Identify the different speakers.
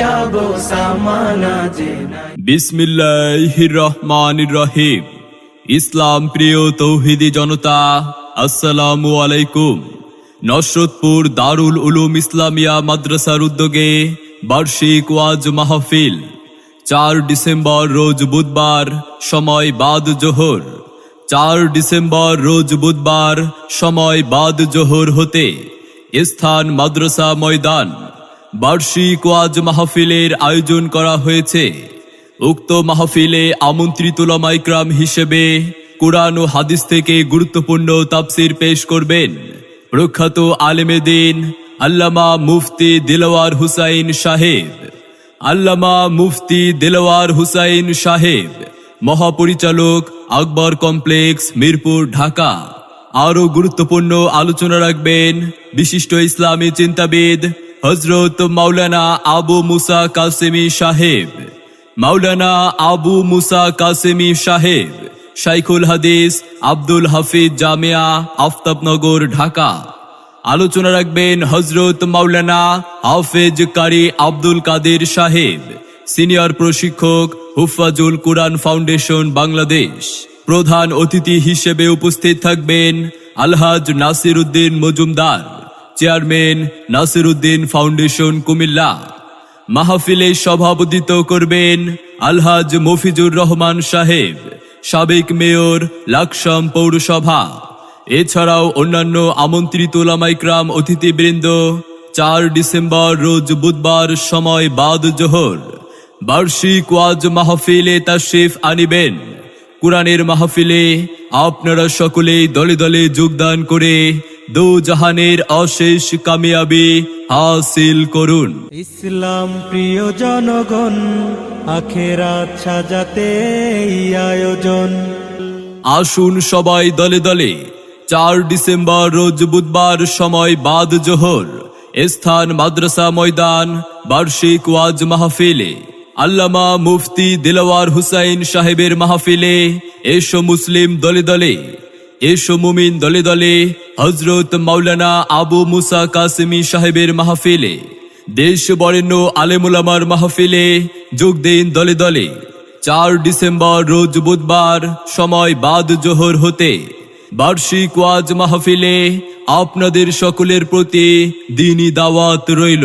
Speaker 1: যাব সামানা যে
Speaker 2: বিসমিল্লাহির রহমানির রহিম ইসলাম প্রিয় তৌহিদি জনতা, আসসালামু আলাইকুম। নসরতপুর দারুল উলুম ইসলামিয়া মাদ্রাসার উদ্যোগে বার্ষিক ওয়াজ মাহফিল। চার ডিসেম্বর রোজ বুধবার সময় বাদ জোহর। চার ডিসেম্বর রোজ বুধবার সময় বাদ জোহর হতে স্থান মাদ্রাসা ময়দান। বার্ষিক ওয়াজ মাহফিলের আয়োজন করা হয়েছে। উক্ত মাহফিলে আমন্ত্রিত লামাইক্রাম হিসেবে কোরআন ও হাদিস থেকে গুরুত্বপূর্ণ তাফসির পেশ করবেন। প্রখ্যাত আলেমেদিন আল্লামা মুফতি দিলওয়ার হুসাইন সাহেব। আল্লামা মুফতি দিলওয়ার হুসাইন সাহেব। মহাপরিচালক আকবর কমপ্লেক্স, মিরপুর, ঢাকা। আরও গুরুত্বপূর্ণ আলোচনা রাখবেন বিশিষ্ট ইসলামী চিন্তাবিদ হজরত মাওলানা আবু মুসা কাসেমি সাহেব, মাওলানা আবু মুসা কাসেমি সাহেব, শাইখুল হাদিস আব্দুল হাফিজ জামিয়া, আফতাবনগর, ঢাকা। আলোচনা রাখবেন হজরত মাওলানা হাফেজ কারি আব্দুল কাদের সাহেব, সিনিয়র প্রশিক্ষক হুফাজুল কুরআন ফাউন্ডেশন, বাংলাদেশ। প্রধান অতিথি হিসেবে উপস্থিত থাকবেন আলহাজ Nasir Uddin Majumdar. Chairman Nasir Uddin foundation Comilla. মাহফিলে সভাপতিত্ব করবেন আলহাজ মফিজুর রহমান সাহেব, সাবেক মেয়র লাকসাম পৌরসভা। এছাড়াও অন্যান্য আমন্ত্রিত ওলামাইকরাম অতিথিবৃন্দ, চার ডিসেম্বর রোজ বুধবার সময় বাদ জোহর। বার্ষিক ওয়াজ মাহফিলে তাশরিফ আনিবেন। কোরআনের মাহফিলে আপনারা সকলেই দলে দলে যোগদান করে দো জাহানের অশেষ কামিয়াবি হাসিল করুন।
Speaker 1: ইসলাম প্রিয় জনগণ আখেরাত সাজাতে আয়োজন।
Speaker 2: আসুন সবাই দলে দলে চার ডিসেম্বর রোজ বুধবার সময় বাদ জোহর স্থান মাদ্রাসা ময়দান বার্ষিক ওয়াজ মাহফিলে। আল্লামা মুফতি দিলওয়ার হুসাইন সাহেবের মাহফিলে এসো মুসলিম দলে দলে। এসো মুমিন দলে দলে হজরত মাওলানা আবু মুসা কাসিমি সাহেবের মাহফিলে, দেশ বরেণ্য আলেমুলামার মাহফিলে যোগ দিন দলে দলে। চার ডিসেম্বর রোজ বুধবার সময় বাদ জোহর হতে বার্ষিক ওয়াজ মাহফিলে আপনাদের সকলের প্রতি দিনই দাওয়াত রইল।